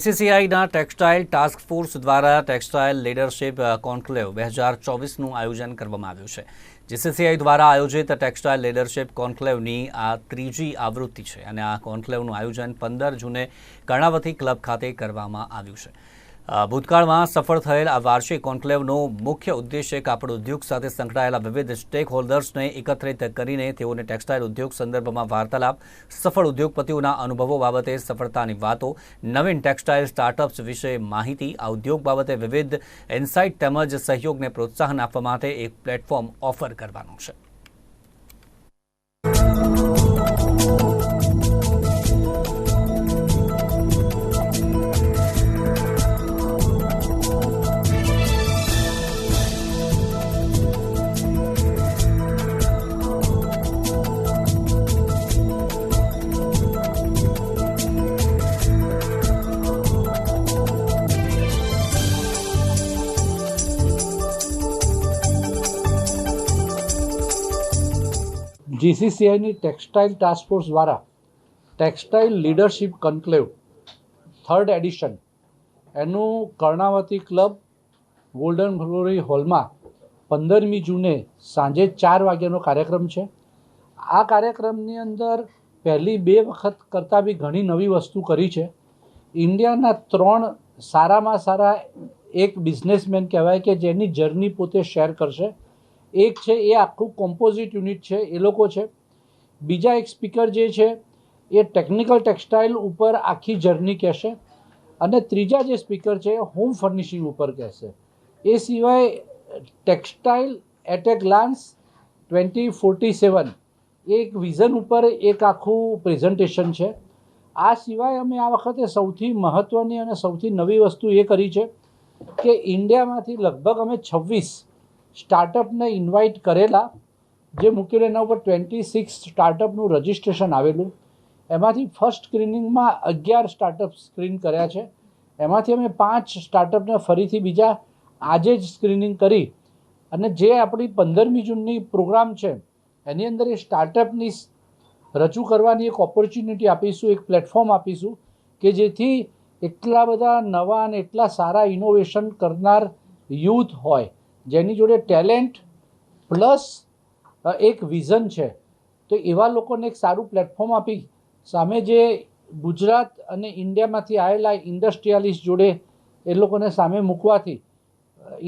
બીસીસીઆઈના textile task force દ્વારા textile leadership conclave બે હજાર ચોવીસનું આયોજન કરવામાં આવ્યું છે. જીસીસીઆઈ દ્વારા આયોજિત ટેક્સટાઇલ લીડરશીપ કોન્ક્લેવની આ ત્રીજી આવૃત્તિ છે અને આ કોન્ક્લેવનું આયોજન પંદર જૂને કર્ણાવતી ક્લબ ખાતે કરવામાં આવ્યું છે. ભૂતકાળમાં સફળ થયેલ આ વાર્ષિક કોન્ક્લેવનો મુખ્ય ઉદ્દેશ્ય કાપડ ઉદ્યોગ સાથે સંકળાયેલા વિવિધ સ્ટેક હોલ્ડર્સને એકત્રિત કરીને તેઓને ટેક્સટાઇલ ઉદ્યોગ સંદર્ભમાં વાર્તાલાપ, સફળ ઉદ્યોગપતિઓના અનુભવો બાબતે સફળતાની વાતો, નવીન ટેક્સટાઇલ સ્ટાર્ટઅપ્સ વિશે માહિતી, આ ઉદ્યોગ બાબતે વિવિધ ઇન્સાઇટ તેમજ સહયોગને પ્રોત્સાહન આપવા માટે એક પ્લેટફોર્મ ઓફર કરવાનું છે. જીસીસીઆઈની ટેક્સટાઇલ ટાસ્ક ફોર્સ દ્વારા textile leadership conclave, third edition. એનું કર્ણાવતી ક્લબ, ગોલ્ડન ગ્લોરી હોલમાં પંદરમી જૂને સાંજે ચાર વાગ્યાનો કાર્યક્રમ છે. આ કાર્યક્રમની અંદર પહેલી બે વખત કરતાં બી ઘણી નવી વસ્તુ કરી છે. ઇન્ડિયાના ત્રણ સારામાં સારા એક બિઝનેસમેન કહેવાય કે જેની જર્ની પોતે શેર કરશે. એક છે, એ આખું કોમ્પોઝિટ યુનિટ છે, એ લોકો છે. બીજા એક સ્પીકર જે છે, એ ટેકનિકલ ટેક્સટાઇલ ઉપર આખી જર્ની કહેશે અને ત્રીજા જે સ્પીકર છે, એ હોમ ફર્નિશિંગ ઉપર કહેશે. એ સિવાય textile at a glance twenty forty seven એક વિઝન ઉપર એક આખું પ્રેઝન્ટેશન છે. આ સિવાય અમે આ વખતે સૌથી મહત્ત્વની અને સૌથી નવી વસ્તુ એ કરી છે કે ઇન્ડિયામાંથી લગભગ અમે છવ્વીસ સ્ટાર્ટઅપને ઇન્વાઇટ કરેલા, જે મૂકેલું એના ઉપર ટ્વેન્ટી સિક્સ સ્ટાર્ટઅપનું રજિસ્ટ્રેશન આવેલું. એમાંથી ફર્સ્ટ સ્ક્રીનિંગમાં અગિયાર સ્ટાર્ટઅપ સ્ક્રીન કર્યા છે. એમાંથી અમે પાંચ સ્ટાર્ટઅપને ફરીથી બીજા આજે જ સ્ક્રીનિંગ કરી. અને જે આપણી પંદરમી જૂનની પ્રોગ્રામ છે, એની અંદર એ સ્ટાર્ટઅપની રજૂ કરવાની એક ઓપોર્ચ્યુનિટી આપીશું, એક પ્લેટફોર્મ આપીશું, કે જેથી એટલા બધા નવા અને એટલા સારા ઇનોવેશન કરનાર યુથ હોય. જેની જોડે ટેલેન્ટ પ્લસ એક વિઝન છે. તો એવા લોકોને એક સારું પ્લેટફોર્મ આપી. સામે જે ગુજરાત અને ઇન્ડિયામાંથી આવેલા ઇન્ડસ્ટ્રીયાલિસ્ટ જોડે એ લોકોને સામે મૂકવાથી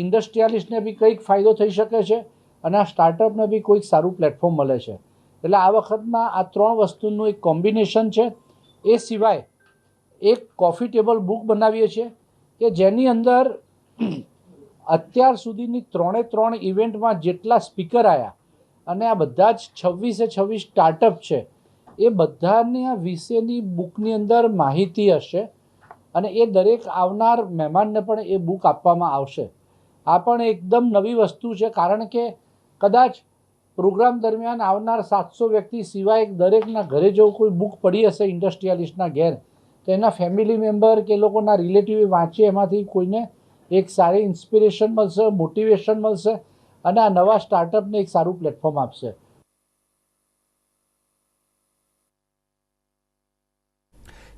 ઇન્ડસ્ટ્રીયાલિસ્ટને બી કંઈક ફાયદો થઈ શકે છે અને આ સ્ટાર્ટઅપને બી કોઈક સારું પ્લેટફોર્મ મળે છે. એટલે આ વખતમાં આ ત્રણ વસ્તુનું એક કોમ્બિનેશન છે. એ સિવાય એક કોફી ટેબલ બુક બનાવીએ છીએ કે જેની અંદર અત્યાર સુધીની ત્રણે ત્રણ ઇવેન્ટમાં જેટલા સ્પીકર આવ્યા અને આ બધા જ છવ્વીસે છવ્વીસ સ્ટાર્ટઅપ છે, એ બધાના વિશેની બુકની અંદર માહિતી હશે, અને એ દરેક આવનાર મહેમાનને પણ એ બુક આપવામાં આવશે. આ પણ એકદમ નવી વસ્તુ છે, કારણ કે કદાચ પ્રોગ્રામ દરમિયાન આવનાર સાતસો વ્યક્તિ સિવાય દરેકના ઘરે જો કોઈ બુક પડી હશે ઇન્ડસ્ટ્રીયાલિસ્ટના ઘેર, તો એના ફેમિલી મેમ્બર કે લોકોના રિલેટિવ વાંચે, એમાંથી કોઈને એક સારી ઇન્સ્પિરેશન મળશે મોટિવેશન મળશે અને આ નવા સ્ટાર્ટઅપને એક સારું પ્લેટફોર્મ આપશે.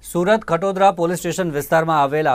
સુરત ખટોદરા પોલીસ સ્ટેશન વિસ્તારમાં આવેલ